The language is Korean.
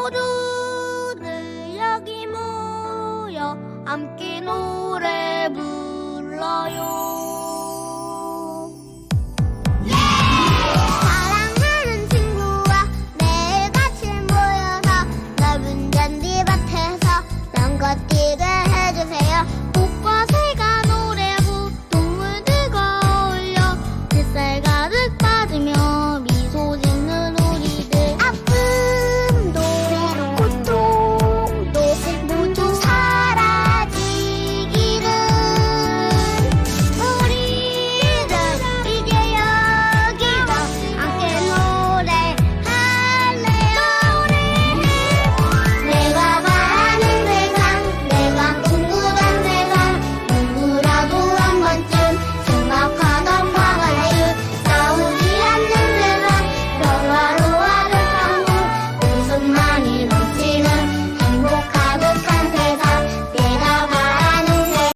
모두들 여기 모여 함께 노래 부르